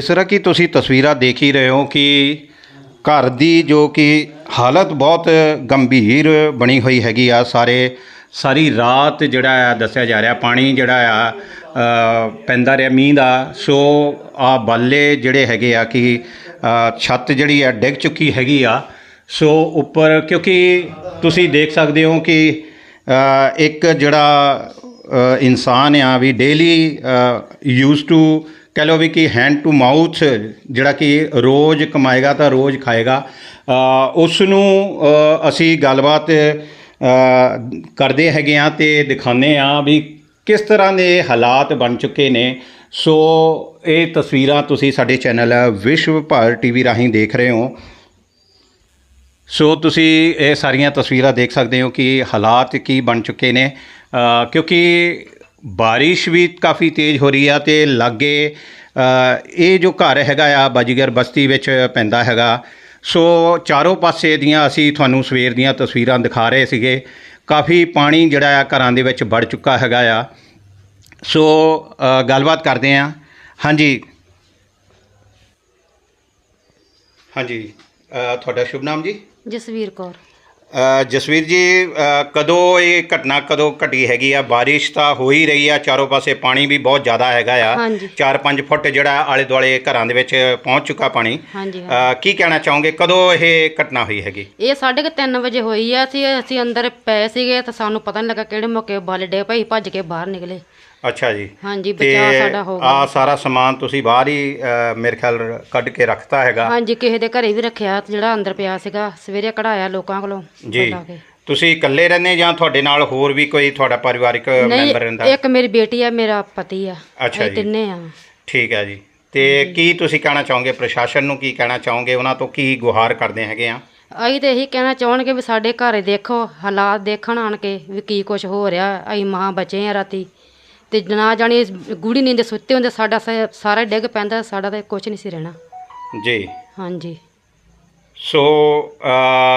ਜਿਸ ਤਰ੍ਹਾਂ ਕਿ ਤੁਸੀਂ ਤਸਵੀਰਾਂ ਦੇਖ ਹੀ ਰਹੇ ਹੋ ਕਿ ਘਰ ਦੀ ਜੋ ਕਿ ਹਾਲਤ ਬਹੁਤ ਗੰਭੀਰ ਬਣੀ ਹੋਈ ਹੈਗੀ ਆ। ਸਾਰੇ, ਸਾਰੀ ਰਾਤ ਜਿਹੜਾ ਆ ਦੱਸਿਆ ਜਾ ਰਿਹਾ, ਪਾਣੀ ਜਿਹੜਾ ਆ ਪੈਂਦਾ ਰਿਹਾ, ਮੀਂਹ ਦਾ। ਸੋ ਆ ਬਾਲੇ ਜਿਹੜੇ ਹੈਗੇ ਆ ਕਿ ਛੱਤ ਜਿਹੜੀ ਆ ਡਿੱਗ ਚੁੱਕੀ ਹੈਗੀ ਆ। ਸੋ ਉੱਪਰ, ਕਿਉਂਕਿ ਤੁਸੀਂ ਦੇਖ ਸਕਦੇ ਹੋ ਕਿ ਇੱਕ ਜਿਹੜਾ ਇਨਸਾਨ ਆ ਵੀ ਡੇਲੀ ਯੂਜ਼ ਟੂ ਕਹਿ ਲਓ ਵੀ ਕਿ ਹੈਂਡ ਟੂ ਮਾਊਥ ਜਿਹੜਾ ਕਿ ਰੋਜ਼ ਕਮਾਏਗਾ ਤਾਂ ਰੋਜ਼ ਖਾਏਗਾ ਉਸ ਨੂੰ ਅਸੀਂ ਗੱਲਬਾਤ ਕਰਦੇ ਹੈਗੇ ਆ ਤੇ ਦਿਖਾਉਂਦੇ ਆ ਵੀ ਕਿਸ ਤਰ੍ਹਾਂ ਦੇ ਹਾਲਾਤ ਬਣ ਚੁੱਕੇ ਨੇ। ਸੋ ਇਹ ਤਸਵੀਰਾਂ ਤੁਸੀਂ ਸਾਡੇ ਚੈਨਲ ਵਿਸ਼ਵ ਭਰ ਟੀਵੀ ਰਾਹੀਂ ਦੇਖ ਰਹੇ ਹੋ। ਸੋ ਤੁਸੀਂ ਇਹ ਸਾਰੀਆਂ ਤਸਵੀਰਾਂ ਦੇਖ ਸਕਦੇ ਹੋ ਕਿ ਹਾਲਾਤ ਕੀ ਬਣ ਚੁੱਕੇ ਨੇ। ਕਿਉਂਕਿ ਬਾਰਿਸ਼ ਵੀ ਕਾਫੀ ਤੇਜ਼ ਹੋ ਰਹੀ ਆ ਤੇ ਲਾਗੇ ਇਹ ਜੋ ਘਰ ਹੈਗਾ ਆ ਬਾਜੀਗਰ ਬਸਤੀ ਵਿੱਚ ਪੈਂਦਾ ਹੈਗਾ। ਸੋ ਚਾਰੋਂ ਪਾਸੇ ਦੀਆਂ ਅਸੀਂ ਤੁਹਾਨੂੰ ਸਵੇਰ ਦੀਆਂ ਤਸਵੀਰਾਂ ਦਿਖਾ ਰਹੇ ਸੀਗੇ। ਕਾਫੀ ਪਾਣੀ ਜਿਹੜਾ ਆ ਘਰਾਂ ਦੇ ਵਿੱਚ ਵੜ ਚੁੱਕਾ ਹੈਗਾ ਆ। ਸੋ ਗੱਲਬਾਤ ਕਰਦੇ ਆ। ਹਾਂਜੀ। ਹਾਂਜੀ। ਤੁਹਾਡਾ ਸ਼ੁਭ ਨਾਮ ਜੀ? ਜਸਵੀਰ ਕੌਰ। ਜਸਵੀਰ ਜੀ ਕਦੋਂ ਇਹ ਘਟਨਾ ਕਦੋਂ ਘਟੀ ਹੈਗੀ ਆ? ਬਾਰਿਸ਼ ਤਾਂ ਹੋ ਹੀ ਰਹੀ ਆ ਚਾਰੋਂ ਪਾਸੇ ਪਾਣੀ ਵੀ ਬਹੁਤ ਜ਼ਿਆਦਾ ਹੈਗਾ ਆ। ਹਾਂਜੀ। 4-5 ਫੁੱਟ ਜਿਹੜਾ ਆਲੇ ਦੁਆਲੇ ਘਰਾਂ ਦੇ ਵਿੱਚ ਪਹੁੰਚ ਚੁੱਕਾ ਪਾਣੀ। ਕੀ ਕਹਿਣਾ ਚਾਹੋਗੇ? ਕਦੋਂ ਇਹ ਘਟਨਾ ਹੋਈ ਹੈਗੀ? ਇਹ ਸਾਢੇ ਕੁ ਤਿੰਨ ਵਜੇ ਹੋਈ ਆ ਅਸੀਂ ਅਸੀਂ ਅੰਦਰ ਪਏ ਸੀਗੇ ਤਾਂ ਸਾਨੂੰ ਪਤਾ ਨਹੀਂ ਲੱਗਾ ਕਿਹੜੇ ਮੌਕੇ ਬਾਲੇ ਡੇ ਭਾਈ ਭੱਜ ਕੇ ਬਾਹਰ ਨਿਕਲੇ। ਅੱਛਾ ਜੀ। ਹਾਂਜੀ ਬਚਾਅ ਸਾਡਾ ਹੋ ਆ ਸਾਰਾ ਸਮਾਨ ਤੁਸੀਂ ਬਾਹਰ ਹੀ ਅ, ਮੇਰੇ ਖਿਆਲ ਕੱਢ ਕੇ ਰੱਖਤਾ ਹੈਗਾ। ਹਾਂਜੀ ਕਿਸੇ ਦੇ ਘਰੇ ਵੀ ਰੱਖਿਆ ਜਿਹੜਾ ਅੰਦਰ ਪਿਆ ਸੀਗਾ ਸਵੇਰੇ ਕਢਾਇਆ ਲੋਕਾਂ ਕੋਲੋਂ ਜੀ। ਬੁਲਾ ਕੇ। ਤੁਸੀਂ ਇਕੱਲੇ ਰਹਿੰਦੇ ਜਾਂ ਤੁਹਾਡੇ ਨਾਲ ਹੋਰ ਵੀ ਕੋਈ ਤੁਹਾਡਾ ਪਰਿਵਾਰਿਕ ਮੈਂਬਰ ਰਹਿੰਦਾ? ਨਹੀਂ ਇੱਕ ਮੇਰੀ ਬੇਟੀ ਆ ਮੇਰਾ ਪਤੀ ਆ। ਅੱਛਾ ਅਸੀਂ ਜੀ। ਤਿੰਨੇ ਆ। ਠੀਕ ਹੈ ਜੀ। ਤੇ ਕੀ ਤੁਸੀਂ ਕਹਿਣਾ ਚਾਹੋਗੇ ਪ੍ਰਸ਼ਾਸਨ ਨੂੰ ਕੀ ਕਹਿਣਾ ਚਾਹੋਗੇ? ਉਹਨਾਂ ਤੋਂ ਕੀ ਗੁਹਾਰ ਕਰਦੇ ਹੈਗੇ ਆ? ਅਸੀਂ ਤੇ ਇਹੀ ਕਹਿਣਾ ਚਾਹਣਗੇ ਵੀ ਸਾਡੇ ਘਰ ਦੇਖੋ ਹਾਲਾਤ ਦੇਖਣ ਆਣ ਕੇ ਵੀ ਕੀ ਕੁਝ ਹੋ ਰਿਹਾ। ਅਸੀਂ ਮਾਂ ਬਚੇ ਆ ਰਾਤੀ। ਤੇ ਨਾ ਜਾਣੀ ਗੂੜੀ ਨੀਂਦ ਸੁੱਤੇ ਹੁੰਦੇ ਸਾਡਾ ਸ- ਸਾਰਾ ਡਿੱਗ ਪੈਂਦਾ ਸਾਡਾ ਤਾਂ ਕੁਝ ਨਹੀਂ ਸੀ ਰਹਿਣਾ। ਜੀ। ਹਾਂਜੀ। ਸੋ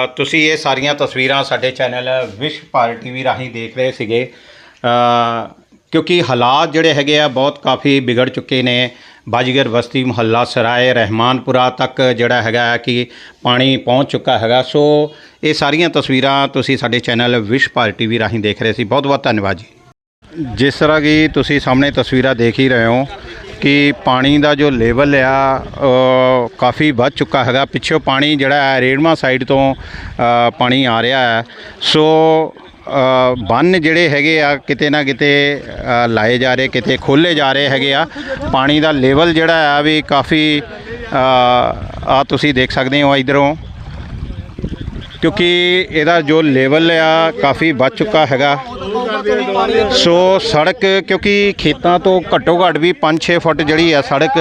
ਅ, ਤੁਸੀਂ ਇਹ ਸਾਰੀਆਂ ਤਸਵੀਰਾਂ ਸਾਡੇ ਚੈਨਲ ਵਿਸ਼ਵ ਭਾਰਤ ਟੀਵੀ ਰਾਹੀਂ ਦੇਖ ਰਹੇ ਸੀਗੇ। ਅ, ਕਿਉਂਕਿ ਹਾਲਾਤ ਜਿਹੜੇ ਹੈਗੇ ਆ ਬਹੁਤ ਕਾਫੀ ਵਿਗੜ ਚੁੱਕੇ ਨੇ। ਬਾਜੀਗਰ ਬਸਤੀ ਮੁਹੱਲਾ ਸਰਾਏ ਰਹਿਮਾਨਪੁਰਾ ਤੱਕ ਜਿਹੜਾ ਹੈਗਾ ਹੈ ਕਿ ਪਾਣੀ ਪਹੁੰਚ ਚੁੱਕਾ ਹੈਗਾ। ਸੋ ਇਹ ਸਾਰੀਆਂ ਤਸਵੀਰਾਂ ਤੁਸੀਂ ਸਾਡੇ ਚੈਨਲ ਵਿਸ਼ਵ ਭਾਰਤ ਟੀਵੀ ਰਾਹੀਂ ਦੇਖ ਰਹੇ ਸੀ। ਬਹੁਤ ਬਹੁਤ ਧੰਨਵਾਦ ਜੀ। ਜਿਸ ਤਰ੍ਹਾਂ ਕਿ ਤੁਸੀਂ ਸਾਹਮਣੇ ਤਸਵੀਰਾਂ ਦੇਖ ਹੀ ਰਹੇ ਹੋ ਕਿ ਪਾਣੀ ਦਾ ਜੋ ਲੈਵਲ ਆ ਕਾਫੀ ਵੱਧ ਚੁੱਕਾ ਹੈਗਾ। ਪਿੱਛੋਂ ਪਾਣੀ ਜਿਹੜਾ ਹੈ, ਰੇੜਮਾ ਸਾਈਡ ਤੋਂ ਪਾਣੀ ਆ ਰਿਹਾ ਹੈ। ਸੋ ਬੰਨ ਜਿਹੜੇ ਹੈਗੇ ਆ, ਕਿਤੇ ਨਾ ਕਿਤੇ ਲਾਏ ਜਾ ਰਹੇ, ਕਿਤੇ ਖੋਲੇ ਜਾ ਰਹੇ ਹੈਗੇ ਆ। ਪਾਣੀ ਦਾ ਲੈਵਲ ਜਿਹੜਾ ਆ ਵੀ ਕਾਫੀ ਆ ਤੁਸੀਂ ਦੇਖ ਸਕਦੇ ਹੋ ਇਧਰੋਂ। ਕਿਉਂਕਿ ਇਹਦਾ ਜੋ ਲੈਵਲ ਆ, ਕਾਫੀ ਵੱਧ ਚੁੱਕਾ ਹੈਗਾ। ਸੋ ਸੜਕ, ਕਿਉਂਕਿ ਖੇਤਾਂ ਤੋਂ ਘੱਟੋ ਘੱਟ ਵੀ 5-6 ਫੁੱਟ ਜਿਹੜੀ ਆ ਸੜਕ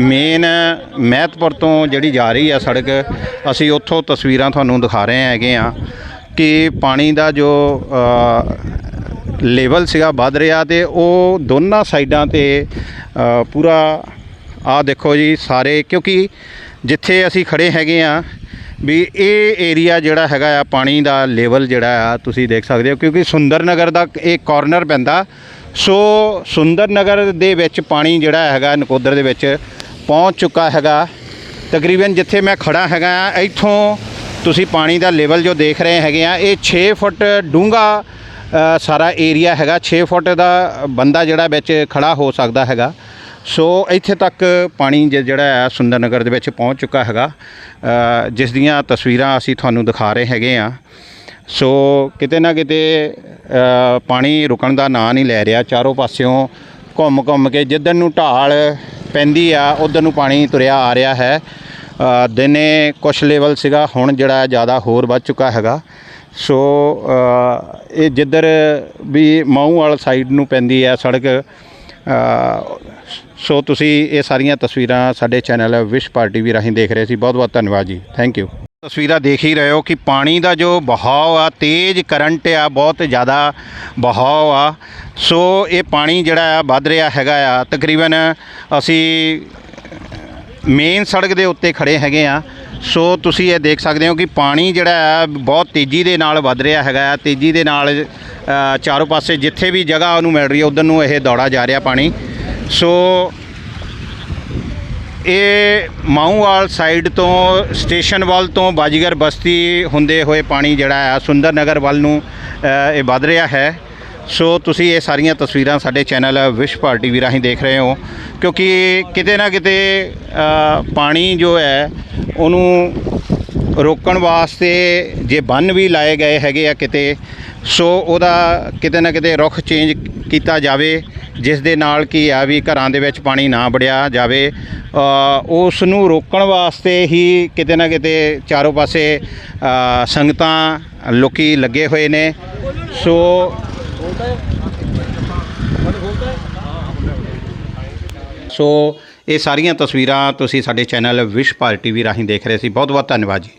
ਮੇਨ ਮਹਿਤਪੁਰ ਤੋਂ ਜਿਹੜੀ ਜਾ ਰਹੀ ਆ ਸੜਕ, ਅਸੀਂ ਉੱਥੋਂ ਤਸਵੀਰਾਂ ਤੁਹਾਨੂੰ ਦਿਖਾ ਰਹੇ ਹੈਗੇ ਆ ਕਿ ਪਾਣੀ ਦਾ ਜੋ ਲੈਵਲ ਸੀਗਾ, ਵੱਧ ਰਿਹਾ ਤੇ ਉਹ ਦੋਨਾਂ ਸਾਈਡਾਂ ਤੇ ਪੂਰਾ ਆ ਦੇਖੋ ਜੀ ਸਾਰੇ, ਕਿਉਂਕਿ ਜਿੱਥੇ ਅਸੀਂ ਖੜੇ ਹੈਗੇ ਆ ਵੀ ਇਹ ਏਰੀਆ ਜਿਹੜਾ ਹੈਗਾ ਆ, ਪਾਣੀ ਦਾ ਲੈਵਲ ਜਿਹੜਾ ਆ, ਤੁਸੀਂ ਦੇਖ ਸਕਦੇ ਹੋ, ਕਿਉਂਕਿ ਸੁੰਦਰ ਨਗਰ ਦਾ ਇਹ ਕਾਰਨਰ ਪੈਂਦਾ। ਸੋ ਸੁੰਦਰ ਨਗਰ ਦੇ ਵਿੱਚ ਪਾਣੀ ਜਿਹੜਾ ਹੈਗਾ, ਨਕੋਦਰ ਦੇ ਵਿੱਚ ਪਹੁੰਚ ਚੁੱਕਾ ਹੈਗਾ। ਤਕਰੀਬਨ ਜਿੱਥੇ ਮੈਂ ਖੜਾ ਹੈਗਾ ਆ ਇੱਥੋਂ ਤੁਸੀਂ ਪਾਣੀ ਦਾ ਲੈਵਲ ਜੋ ਦੇਖ ਰਹੇ ਹੈਗੇ ਆ, ਇਹ 6 ਫੁੱਟ ਡੂੰਘਾ ਸਾਰਾ ਏਰੀਆ ਹੈਗਾ। 6 ਫੁੱਟ ਦਾ ਬੰਦਾ ਜਿਹੜਾ ਵਿੱਚ ਖੜਾ ਹੋ ਸਕਦਾ ਹੈਗਾ। ਸੋ ਇੱਥੇ ਤੱਕ ਪਾਣੀ ਜ- ਜਿਹੜਾ ਹੈ ਸੁੰਦਰਨਗਰ ਦੇ ਵਿੱਚ ਪਹੁੰਚ ਚੁੱਕਾ ਹੈਗਾ। ਜਿਸ ਦੀਆਂ ਤਸਵੀਰਾਂ ਅਸੀਂ ਤੁਹਾਨੂੰ ਦਿਖਾ ਰਹੇ ਹੈਗੇ ਆ ਸੋ ਕਿਤੇ ਨਾ ਕਿਤੇ ਪਾਣੀ ਰੁਕਣ ਦਾ ਨਾਂ ਨਹੀਂ ਲੈ ਰਿਹਾ। ਚਾਰੋਂ ਪਾਸਿਓਂ ਘੁੰਮ ਘੁੰਮ ਕੇ ਜਿੱਧਰ ਨੂੰ ਢਾਲ ਪੈਂਦੀ ਆ ਉਧਰ ਨੂੰ ਪਾਣੀ ਤੁਰਿਆ ਆ ਰਿਹਾ ਹੈ। ਅ, ਦਿਨੇ ਕੁਛ ਲੈਵਲ ਸੀਗਾ ਹੁਣ ਜਿਹੜਾ ਜ਼ਿਆਦਾ ਹੋਰ ਵੱਧ ਚੁੱਕਾ ਹੈਗਾ। ਸੋ ਇਹ ਜਿੱਧਰ ਵੀ ਮਾਊ ਵਾਲ ਸਾਈਡ ਨੂੰ ਪੈਂਦੀ ਹੈ ਸੜਕ ਸੋ ਤੁਸੀਂ ਇਹ ਸਾਰੀਆਂ ਤਸਵੀਰਾਂ ਸਾਡੇ ਚੈਨਲ ਵਿਸ਼ ਪਾਰਟੀ ਵੀ ਰਾਹੀਂ ਦੇਖ ਰਹੇ ਸੀ। ਬਹੁਤ ਬਹੁਤ ਧੰਨਵਾਦ ਜੀ। ਥੈਂਕ ਯੂ ਤਸਵੀਰਾਂ ਦੇਖ ਹੀ ਰਹੇ ਹੋ ਕਿ ਪਾਣੀ ਦਾ ਜੋ ਬਹਾਅ ਆ, ਤੇਜ਼ ਕਰੰਟ ਆ, ਬਹੁਤ ਜ਼ਿਆਦਾ ਬਹਾਵ ਆ। ਸੋ ਇਹ ਪਾਣੀ ਜਿਹੜਾ ਆ, ਵੱਧ ਰਿਹਾ ਹੈਗਾ ਆ। ਤਕਰੀਬਨ ਅਸੀਂ ਮੇਨ ਸੜਕ ਦੇ ਉੱਤੇ ਖੜੇ ਹੈਗੇ ਆ। ਸੋ ਤੁਸੀਂ ਇਹ ਦੇਖ ਸਕਦੇ ਹੋ ਕਿ ਪਾਣੀ ਜਿਹੜਾ ਆ, ਬਹੁਤ ਤੇਜ਼ੀ ਦੇ ਨਾਲ ਵੱਧ ਰਿਹਾ ਹੈਗਾ ਆ। ਤੇਜ਼ੀ ਦੇ ਨਾਲ ਚਾਰੋਂ ਪਾਸੇ ਜਿੱਥੇ ਵੀ ਜਗ੍ਹਾ ਉਹਨੂੰ ਮਿਲ ਰਹੀ ਹੈ ਉਧਰ ਨੂੰ ਇਹ ਦੌੜਾ ਜਾ ਰਿਹਾ ਪਾਣੀ। ਸੋ ਇਹ ਮਾਊਵਾਲ ਸਾਈਡ ਤੋਂ ਸਟੇਸ਼ਨ ਵੱਲ ਤੋਂ ਬਾਜੀਗਰ ਬਸਤੀ ਹੁੰਦੇ ਹੋਏ ਪਾਣੀ ਜਿਹੜਾ ਆ ਸੁੰਦਰ ਨਗਰ ਵੱਲ ਨੂੰ ਇਹ ਵੱਧ ਰਿਹਾ ਹੈ। ਸੋ ਤੁਸੀਂ ਇਹ ਸਾਰੀਆਂ ਤਸਵੀਰਾਂ ਸਾਡੇ ਚੈਨਲ ਵਿਸ਼ ਪਾਰਟੀ ਵੀ ਰਾਹੀਂ ਦੇਖ ਰਹੇ ਹੋ, ਕਿਉਂਕਿ ਕਿਤੇ ਨਾ ਕਿਤੇ ਪਾਣੀ ਜੋ ਹੈ, ਉਹਨੂੰ ਰੋਕਣ ਵਾਸਤੇ ਜੇ ਬੰਨ ਵੀ ਲਾਏ ਗਏ ਹੈਗੇ ਆ ਕਿਤੇ, ਸੋ ਉਹਦਾ ਕਿਤੇ ਨਾ ਕਿਤੇ ਰੁੱਖ ਚੇਂਜ ਕੀਤਾ ਜਾਵੇ, ਜਿਸ ਦੇ ਨਾਲ ਕੀ ਆ ਵੀ ਘਰਾਂ ਦੇ ਵਿੱਚ ਪਾਣੀ ਨਾ ਵੜਿਆ ਜਾਵੇ ਉਸ ਨੂੰ ਰੋਕਣ ਵਾਸਤੇ ਹੀ ਕਿਤੇ ਨਾ ਕਿਤੇ ਚਾਰੋਂ ਪਾਸੇ ਸੰਗਤਾਂ ਲੋਕੀ ਲੱਗੇ ਹੋਏ ਨੇ, ਸੋ ਸੋ ਇਹ ਸਾਰੀਆਂ ਤਸਵੀਰਾਂ ਤੁਸੀਂ ਸਾਡੇ ਚੈਨਲ ਵਿਸ਼ ਪਾਰਟੀ ਵੀ ਰਾਹੀਂ ਦੇਖ ਰਹੇ ਸੀ। ਬਹੁਤ ਬਹੁਤ ਧੰਨਵਾਦ ਜੀ।